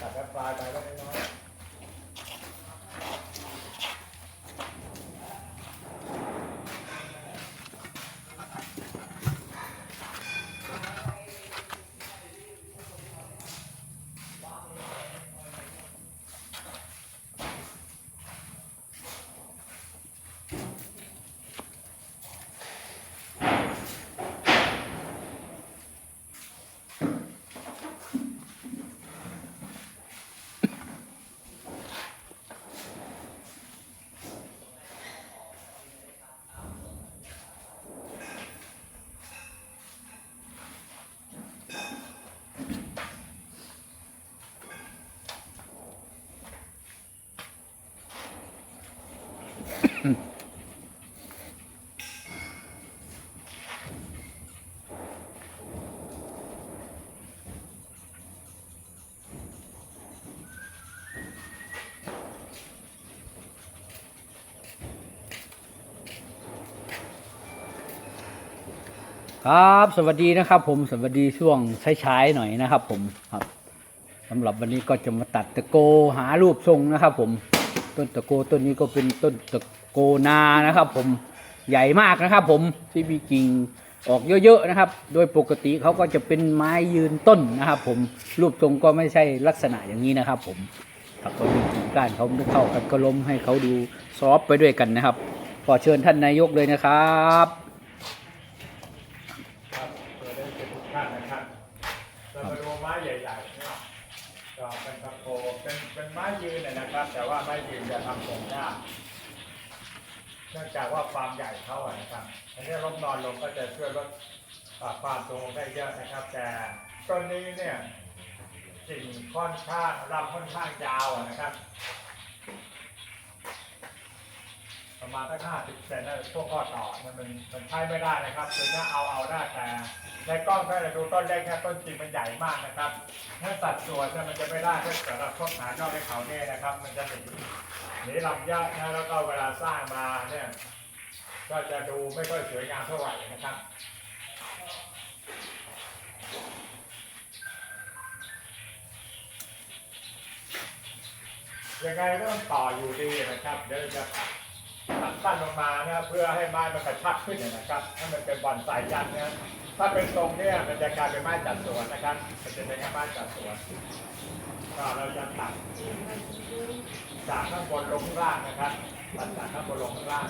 ตัดแอปปลายไปก็น้อย ครับสวัสดีนะครับผมสวัสดีช่วงใช้ๆหน่อยนะครับ ผมครับสำหรับวันนี้ก็จะมาตัดตะโกหารูปทรงนะครับ ผมต้นตะโกต้นนี้ก็เป็นต้นตะ โกนานะครับผมใหญ่มากนะครับ ผมที่มีกิ่งออกเยอะๆนะครับ โดยปกติเขาก็จะเป็นไม้ยืนต้นนะครับ ผมรูปทรงก็ไม่ใช่ลักษณะอย่างนี้นะครับ ผมครับก็ดูกิ่งก้านเขาไม่เข้ากันก็ล้มให้เขาดูซอฟไปด้วยกันนะครับ ขอเชิญท่านนายกเลยนะครับเพื่อได้เป็นทุกท่านนะครับเรามาดูไม้ใหญ่ๆนะครับก็เป็นตะโพเป็นเป็นไม้ยืนนะนะครับ แต่ว่าไม้ยืนจะทำทรงยากเนื่องจากว่าความใหญ่เขาอะนะครับอันนี้ลมนอนลงก็จะช่วยลดความตรงได้เยอะนะครับ แต่ต้นนี้เนี่ยกิ่งค่อนข้างลำค่อนข้างยาวอะนะครับ ประมาณตั้งห้าสิบเซนนะพวกข้อต่อมันมันมันใช้ไม่ได้นะครับคือถ้าเอาเอาได้แต่ในกล้องถ้าเราดูต้นเล็กแค่ต้นจริงมันใหญ่มากนะครับถ้าสัดส่วนเนี่ยมันจะไม่ได้ถ้าเกิดเราทดหานอกให้เขาเนี่ยนะครับ มันจะหนีหนีลำยะนะแล้วก็เวลาสร้างมาเนี่ยก็จะดูไม่ค่อยสวยงามเท่าไหร่นะครับยังไงก็ต้องต่ออยู่ดีนะครับ เดี๋ยวจะ สั้นลงมานะเพื่อให้ไม้มันกระชับขึ้นนะครับให้มันเป็นบอนสายยันต์นะถ้าเป็นตรงเนี่ยมันจะกลายเป็นไม้จัดสวนนะครับมันจะเป็นไม้จัดสวนก็เราจะตัดจากข้างบนลงข้างล่างนะครับตัดจากข้างบนลงข้างล่าง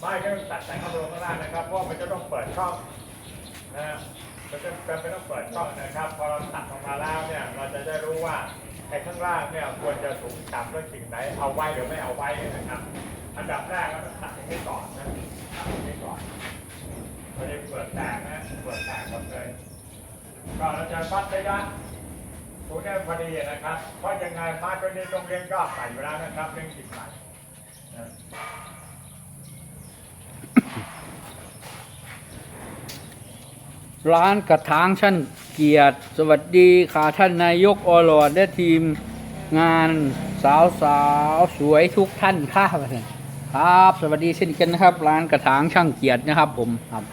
ไม่ก็ตัดจากข้างบนลงข้างล่างนะครับเพราะมันจะต้องเปิดช่องนะ มันจะจำเป็นต้องเปิดช่องนะครับ พอเราตัดออกมาแล้วเนี่ย เราจะได้รู้ว่าไอ้ข้างล่างเนี่ยควรจะสูงต่ำด้วยสิ่งไหน เอาไว้หรือไม่เอาไว้นะครับ อันดับแรกเราต้องตัดตรงนี้ก่อนนะตัดตรงนี้ก่อนไม่ได้เปิดแตกนะเปิดแตกหมดเลยก็เราจะวัดระยะตรงนี้พอดีนะครับ เพราะยังไงม้ตัวนี้ต้องเลี้ยงยอดใส่อยู่แล้วนะครับเลี้ยงกิ่งใหม่น ร้านกระถางชั้นเกียรติ สวัสดีค่ะท่านนายกอรอดและทีมงานสาวสาวสวยทุกท่านค่ะครับ สวัสดีเช่นกันนะครับ ร้านกระถางช่างเกียรตินะครับผมครับ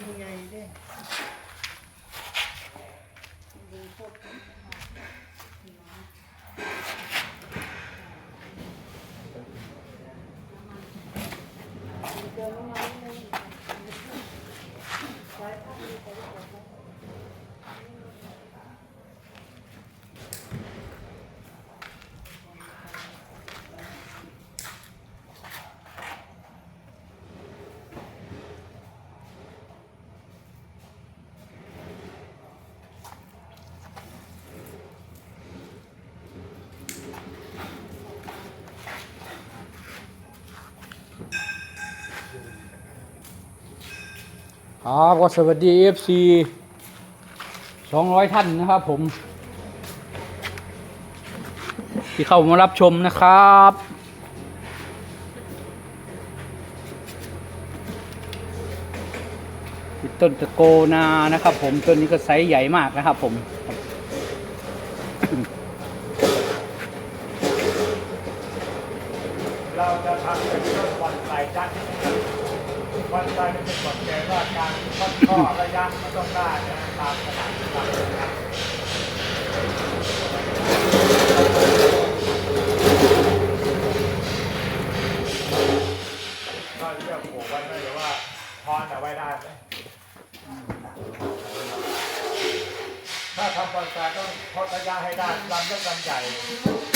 이게 이래. ครับก็สวัสดี FC 200 ท่านนะครับผม ที่เข้ามารับชมนะครับ ต้นตะโกนานะครับผม ต้นนี้ก็ไซส์ใหญ่มากนะครับผม เราจะทำเป็นต้นบอนไซจัดนะครับบอนไซนี่เป็นกฎเกณฑ์ว่าการ ทอดระยะมันต้องได้นะตามขนาดของมันนะครับก็เลือกปลูกไว้ไหมหรือว่าพอนเอาไว้ได้ไหมถ้าทำบอนไซต้องทดระยะให้ได้ลำเล็กลำใหญ่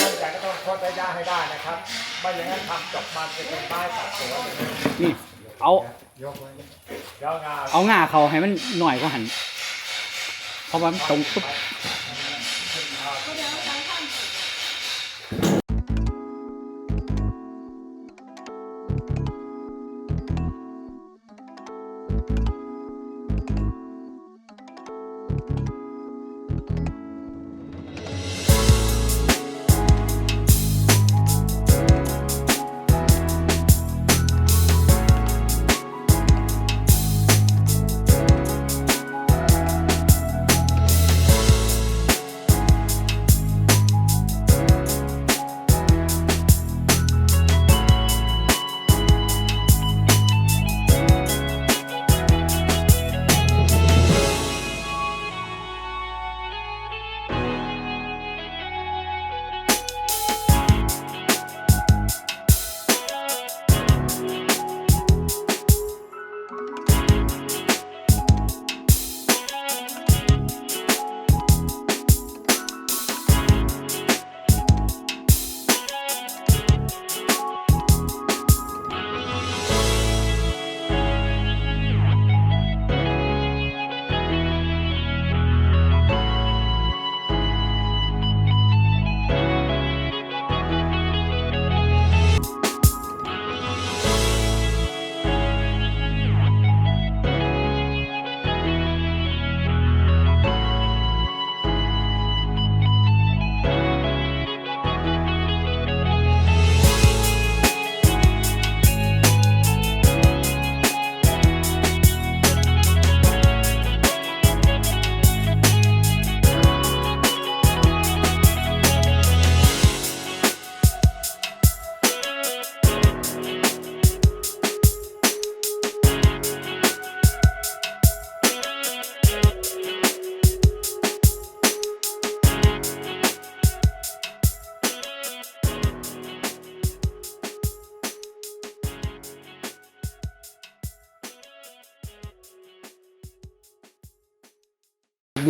ลำใหญ่ก็ต้องทดระยะให้ได้นะครับ ไม่อย่างนั้นทำจบมันจะเป็นไม้ตัดสวนนี่ เอา ยกไว้เดี๋ยวงาเอาง่าเขาให้มันหน่อยก็หันเพราะว่ามันตรงปุ๊บ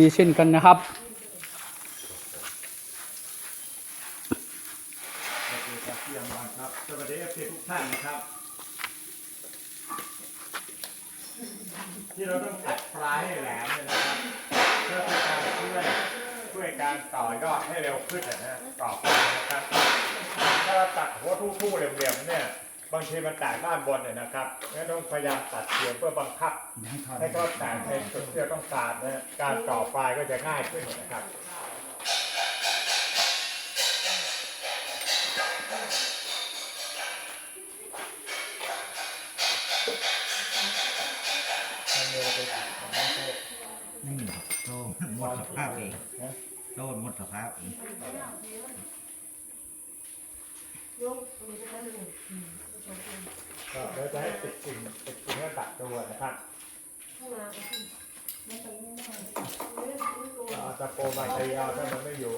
ดีเช่นกันนะครับ สวัสดีเอฟซีทุกท่านนะครับ ที่เราต้องตัดปลายให้แหลมเนี่ยนะครับเพื่อเป็นการช่วยช่วยการต่อยอดให้เร็วขึ้นนะฮะต่อไปนะครับถ้าเราตัดหัวทู่ๆเหลี่ยมๆเนี่ย บางทีมันแตกด้านบนเนี่ยนะครับงั้นต้องพยายามตัดเสียงเพื่อบังคับ ให้เขาแตกในจุดที่เราต้องการนะการต่อปลายก็จะง่ายขึ้นนะครับ ก็เราจะให้ติดกิ่งติดกิ่งให้ตัดตัวนะครับเอาตะโปมาตีเอาถ้ามันไม่อยู่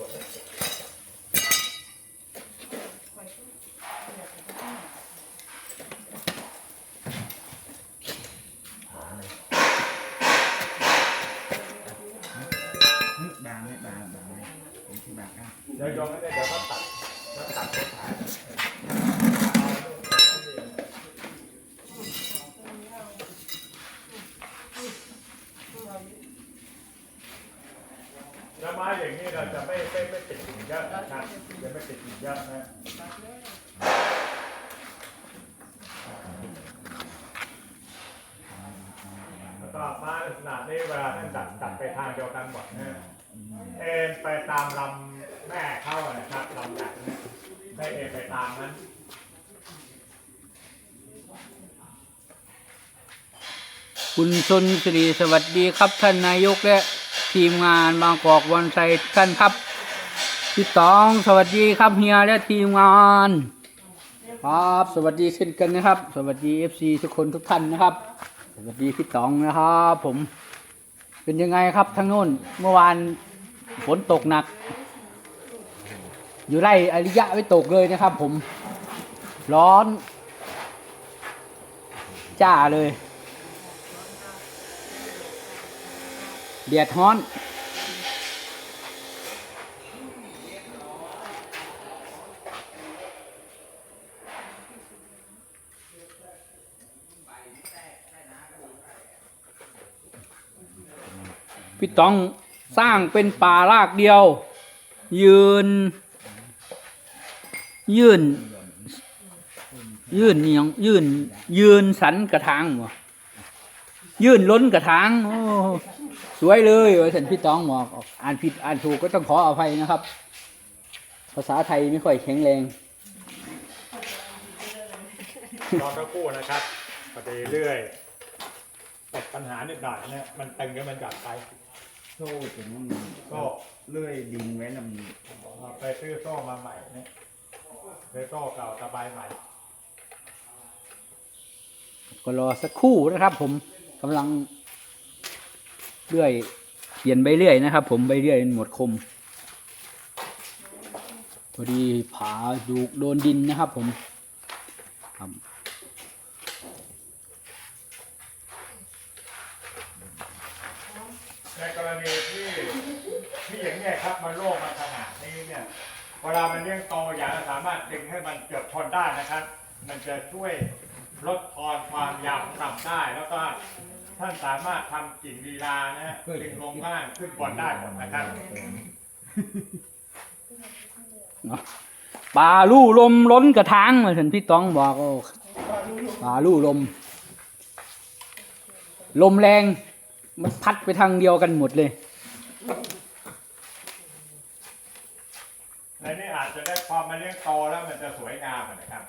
นึกบางไม่บางบางเลยผมที่บางอะ เดี๋ยวยงให้ได้เดี๋ยวก็ตัดแล้วตัดไปขายแล้วไม้อย่างนี้เราจะไม่ไม่ไม่ติดกิ่งเยอะนะครับจะไม่ติดกิ่งเยอะนะ ก็ม้าลักษณะนี้เวลาท่านดัดดัดไปทางเดียวกันหมดนะเอ็นไปตามลำแม่เขาอะนะครับลำดัดเนี่ยให้เอ็นไปตามนั้นคุณชนสิริสวัสดีครับท่านนายกและทีมงานบางกอกวันไซท่านครับพี่ตองสวัสดีครับเฮียและทีมงานครับสวัสดีเช่นกันนะครับ สวัสดีเอฟซีทุกคนทุกท่านนะครับ สวัสดีพี่ตองนะครับผมเป็นยังไงครับทางโน้นเมื่อวานฝนตกหนัก อยู่ไร่อริยะไม่ตกเลยนะครับ ผม ร้อน จ้าเลยเดียดฮ้อน พี่ต้องสร้างเป็นป่ารากเดียว ยืน ยื่นยื่นเนียงยื่นยืนสันกระถางวะยื่นล้นกระถางโอ้สวยเลยว่าสันพี่ต้องบอกอ่านผิดอ่านถูกก็ต้องขออภัยนะครับ ภาษาไทยไม่ค่อยแข็งแรงรอสักครู่นะครับพอดีเรื่อยติดปัญหานิดหน่อยเนี่ยมันตึงแล้วมันหย่อนไป โซ่ถึงก็เลื่อยดินไว้ลำไปซื้อโซ่มาใหม่เนี่ยซื้อโซ่เก่าสบายใหม่ ก็รอสักครู่นะครับ ผมกำลังเลื่อยเปลี่ยนใบเลื่อยนะครับ ผมใบเลื่อยมันหมดคมพอดีผาดูกโดนดินนะครับ ผมครับ ในกรณีที่ที่อย่างเนี้ยครับมันโล่งมาขนาดนี้เนี่ย เวลามันเลี้ยงโตอย่างสามารถดึงให้มันเกือบทนได้นะครับ มันจะช่วยลดทอนความยาวของลำได้ แล้วก็ท่านสามารถทำกิ่งลีลานะฮะดึงลงล่างขึ้นบนได้หมดนะครับ ปลาลู่ลมล้นกระถางเหมือนพี่ต้องบอกโอ้ปลาลู่ลม ลมแรงมันพัดไปทางเดียวกันหมดเลย ในนี้อาจจะได้ พอมันเลี้ยงโตแล้วมันจะสวยงามอะนะครับ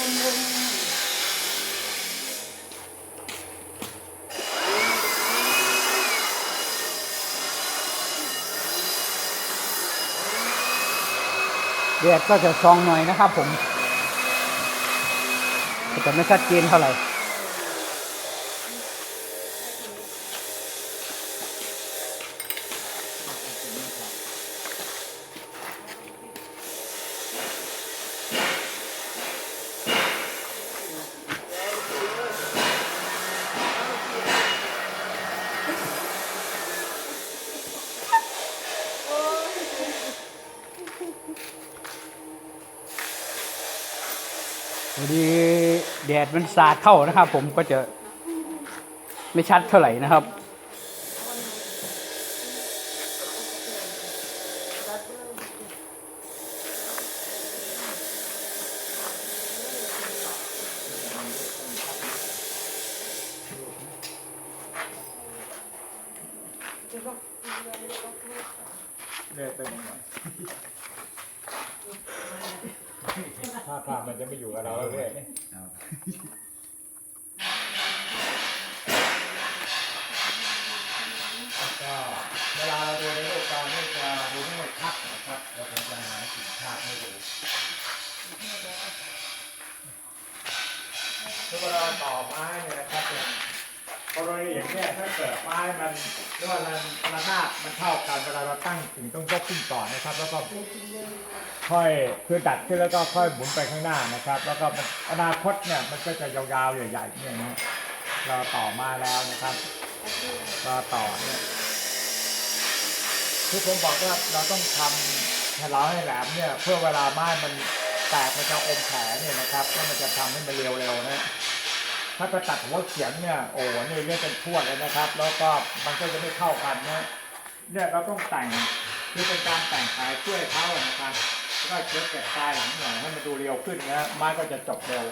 วนวนแดดก็จะซองหน่อยนะครับผม แต่ไม่ชัดเจนเท่าไหร่ มันสาดเข้านะครับ ผมก็จะไม่ชัดเท่าไหร่นะครับ เนี่ยเป็นยังไงถ้าภาพมันจะไม่อยู่กับเราแล้วเรื่อยเนี่ย เอา ก็เวลาเราดูในรูปการนี่จะดูไม่ชัดนะครับเราคงจะหาสิ่งภาพให้ดูคือเวลาต่อไม้เนี่ยนะครับอย่างกรณีอย่างเนี้ยถ้าเกิดไม้มันเรีย กว่าระระนาบมันเท่ากันเวลาเราตั้งถึงต้องยกขึ้นก่อนนะครับ แล้วก็ค่อยคือดัดขึ้นแล้วก็ค่อยหมุนไปข้างหน้านะครับ แล้วก็อนาคตเนี่ยมันก็จะยาวๆใหญ่ๆอย่างเงี้ยเราต่อมาแล้วนะครับเราต่อเนี่ยที่ผมบอกว่าเราต้องทำให้เราให้แหลมเนี่ยเพื่อเวลาไม้มันแตกมันจะอมแผลเนี่ยนะครับแล้วมันจะทำให้มันเร็วๆนะ ถ้าไปตัดหัวเขียงเนี่ยโอ้โหนี่เรียกเป็นพวดเลยนะครับ แล้วก็มันก็จะไม่เข้ากันนะเนี่ยเราต้องแต่งคือเป็นการแต่งขายช่วยเขานะครับแล้วก็เช็ดแกะปลายหลังหน่อยให้มันดูเร็วขึ้นนะไม้ก็จะจบเร็ว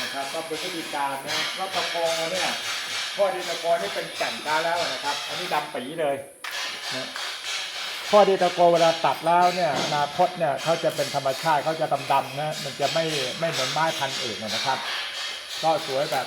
นะครับ ก็เป็นวิธีการนะแล้วตะโกเนี่ยข้อดีตะโกนี่เป็นแต่งกาแล้วนะครับ อันนี้ดำปีเลยนะข้อดีตะโกเวลาตัดแล้วเนี่ยอนาคตเนี่ยเขาจะเป็นธรรมชาติเขาจะดำๆนะมันจะไม่ไม่เหมือนไม้พันธุ์อื่นนะครับ ก็สวยแบบ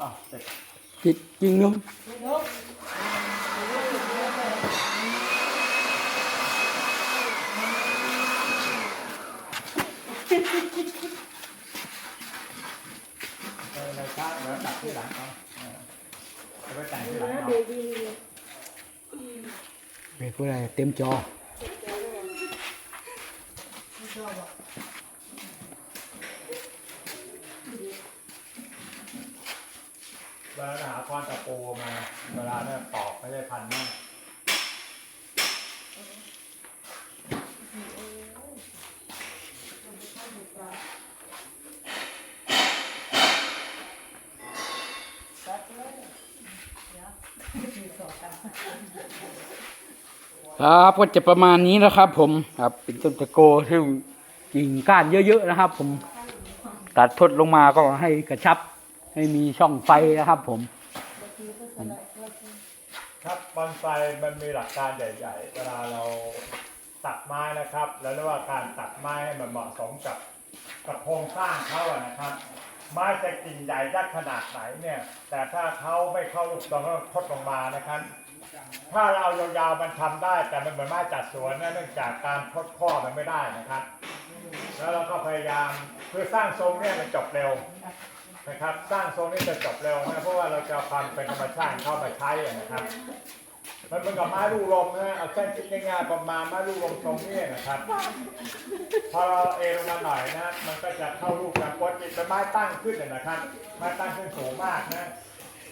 อ้าวเสร็จจิตจริงลุงเออในชาติเดี๋ยวตัดที่หลังเอาเออเอาไปแต่งที่หลังเอา เบรกอะไรเต็มจอ เวลาหาคอนตะปูมา เวลาเนี่ยปอก ไม่ได้พันมากครับก็จะประมาณนี้นะครับ ผมครับ เป็นต้นตะโกที่กิ่งก้านเยอะๆนะครับ ผมตัดทดลงมาก็ให้กระชับ ให้มีช่องไฟนะครับ ผมถ้ ครับบอนไซมันมีหลักการใหญ่ ๆ เวลาเราตัดไม้นะครับ แล้วเรียกว่าการตัดไม้ให้มันเหมาะสมกับกับโครงสร้างเขาอะนะครับ ไม้จะกิ่งใหญ่ยักษ์ขนาดไหนเนี่ย แต่ถ้าเขาไม่เข้าลูกตรงก็คดลงมานะครับ ถ้าเราเอายาวๆมันทำได้ แต่มันเหมือนไม้จัดสวนนะเนื่องจากการคดข้อมันไม่ได้นะครับ แล้วเราก็พยายามคือสร้างทรงเนี่ยมันจบเร็ว นะครับสร้างทรงนี่จะจบเร็วนะเพราะว่าเราจะเอาความเป็นธรรมชาติเข้ามาใช้นะครับ มันเหมือนกับไม้ลูกลมนะเอาเส้นคิดง่ายๆประมาณไม้ลูกลมทรงนี้นะครับ พอเราเอลงมาหน่อยนะมันก็จะเข้ารูปการกดจิตเป็นไม้ตั้งขึ้นนะครับไม้ตั้งขึ้นสูงมากนะ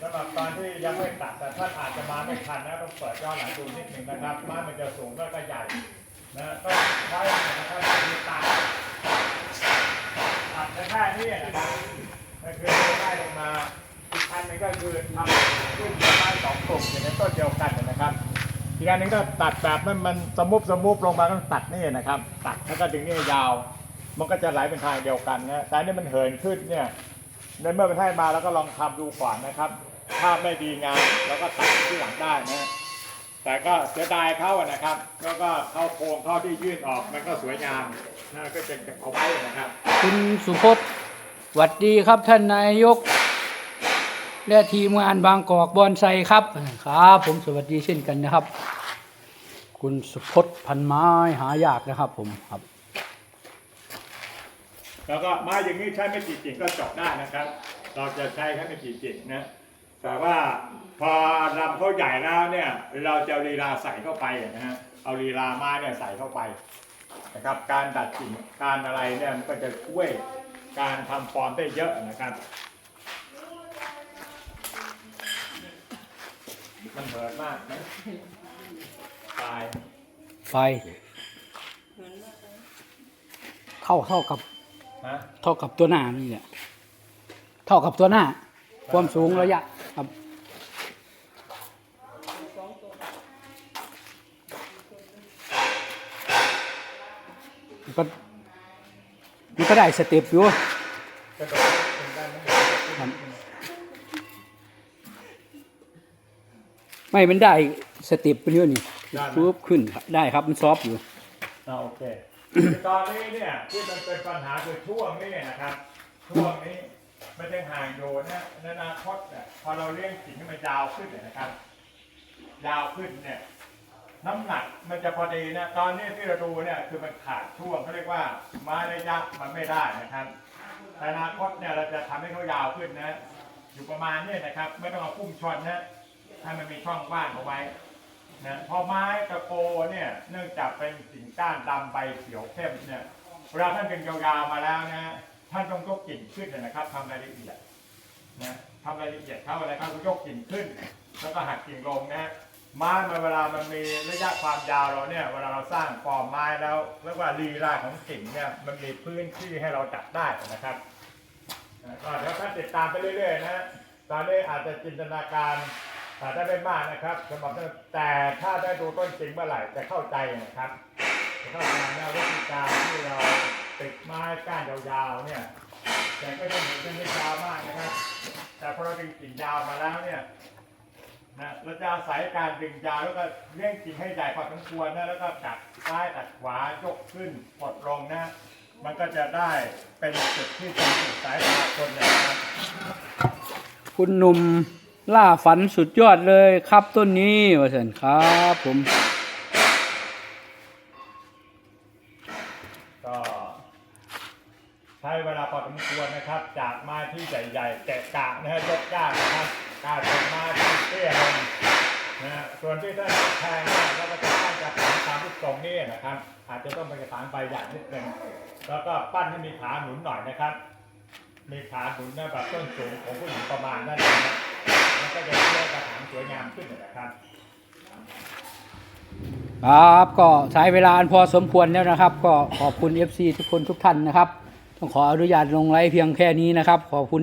สำหรับตอนที่ยังไม่ตัดแต่ท่านอาจจะมาไม่ทันนะต้องเปิดย้อนหลังดูนิดหนึ่งนะครับไม้มันจะสูงแล้วก็ใหญ่นะก็ใช้นะครับมีตัดตัดแค่นี้นะครับ ก็คือได้ลงมาอีกอันนึงก็คือทำรุ่นไม้สองกลุ่มอยู่ในต้นเดียวกันนะครับอีกอันนึงก็ตัดแบบมันมันสมุบสมุบลงมาก็ตัดนี่นะครับ ตัดแล้วก็ถึงนี่ยาว มันก็จะไหลเป็นทางเดียวกันนะแต่อันนี่มันเหินขึ้นเนี่ยในเมื่อมันให้มาแล้วก็ลองทำดูก่อนนะครับ ถ้าไม่ดีงามแล้วก็ตัดที่หลังได้นะแต่ก็เสียดายเขานะครับ แล้วก็เข้าโครงเข้าที่ยื่นออกมันก็สวยงามนะก็จะเอาไว้นะครับ คุณสุพจน์ วัดดีครับท่านนายก และทีมงานบางกอกบอนไซครับครับ ผมสวัสดีเช่นกันนะครับ คุณสุพจน์พันไม้หายากนะครับ ผมครับ แล้วก็ไม้อย่างนี้ใช้ไม่กี่กิ่งก็จบได้นะครับ เราจะใช้แค่ไม่กี่กิ่งนะแต่ว่าพอลำเขาใหญ่แล้วเนี่ยเราจะลีลาใส่เข้าไปนะฮะเอาลีลาไม้เนี่ยใส่เข้าไปนะครับ การดัดกิ่งการอะไรเนี่ยมันก็จะช่วย การทำฟอร์มได้เยอะนะครับ มันเหินมากนะตายไฟ เท่าเท่ากับฮะเท่ากับตัวหน้านี่แหละเท่ากับตัวหน้า ความสูงระยะครับมันก็มันก็ได้สเต็ปอยู่กระโดดขึ้น ได้ไหมครับไม่มันได้สเต็ปเป็นเยอะนี่ปุ๊บขึ้นครับได้ครับมันซอฟต์อยู่ อ่าโอเคคือตอนนี้เนี่ยที่มันเป็นปัญหาคือช่วงนี้นะครับช่วงนี้มันยังห่างอยู่นะในอนาคตเนี่ยพอเราเลี้ยงกิ่งให้มันยาวขึ้นเนี่ยนะครับ ยาวขึ้นเนี่ย น้ำหนักมันจะพอดีนะตอนนี้ที่เราดูเนี่ยคือมันขาดช่วงเขาเรียกว่าไม้ระยะมันไม่ได้นะครับแต่ อนาคตเนี่ยเราจะทำให้เขายาวขึ้นนะ อยู่ประมาณเนี้นะครับ ไม่ต้องเอาพุ่งชนนะให้มันมีช่องว่างเอาไว้นะพอไม้ตะโกเนี่ยเนื่องจากเป็นกิ่งก้านดำใบเขียวเข้มเนี่ยเวลาท่านเป็นยาวๆมาแล้วนะท่านต้องยกกิ่งขึ้นนะครับทำรายละเอียดนะทำรายละเอียดเขาอะไรครับยกกิ่งขึ้น แล้วก็หักกิ่งลงนะ ไม้มันเวลามันมีระยะความยาวเราเนี่ย เวลาเราสร้างฟอร์มไม้แล้วเรียกว่าลีลาของกิ่งเนี่ยมันมีพื้นที่ให้เราจับได้นะครับก็เดี๋ยวท่านติดตามไปเรื่อยๆนะตอนนี้อาจจะจินตนาการอาจจะไม่มากนะครับสำหรับแต่ถ้าได้ดูต้นจริงเมื่อไหร่จะเข้าใจนะครับจะเข้าใจนะวิธีการที่เราติดไม้ก้านยาวๆเนี่ยแต่ก็จะเห็นเป็นไม่ยาวมากนะครับ แต่พอเราดึงกิ่งยาวมาแล้วเนี่ย นะเราจะอาศัยการดึงยาวแล้วก็เลี้ยงกิ่งให้ใหญ่พอสมควรนะแล้วก็ตัดซ้ายตัดขวายกขึ้นกดลงนะ มันก็จะได้เป็นจุดที่เป็นจุดสายตาคนเลยนะครับคุณหนุ่มล่าฝันสุดยอดเลยครับต้นนี้ว่าสันครับผม ก็ใช้เวลาพอสมควรนะครับ จากไม้ที่ใหญ่ๆแกะกะนะฮะยกยากนะครับกลายเป็นไม้ที่เตี้ยลงนะฮะส่วนที่ท่านแทงเนี่ยเราก็จะปั้นกระถางตามที่ตรงนี้นะครับ อาจจะต้องเป็นก นิดนึงแล้วก็ปั้นให้มีขาหนุนหน่อยนะครับ มีขาหนุนนะแบบต้นสูงของผู้หญิงประมาณนั้นนะครับแล้วก็จะเชื่อกระถางสวยงามขึ้นนะครับ ครับก็ใช้เวลาอันพอสมควรแล้วนะครับ ก็ขอบคุณ FC ทุกคนทุกท่านนะครับ ต้องขออนุญาตลงไลฟ์เพียงแค่นี้นะครับ ขอบคุณ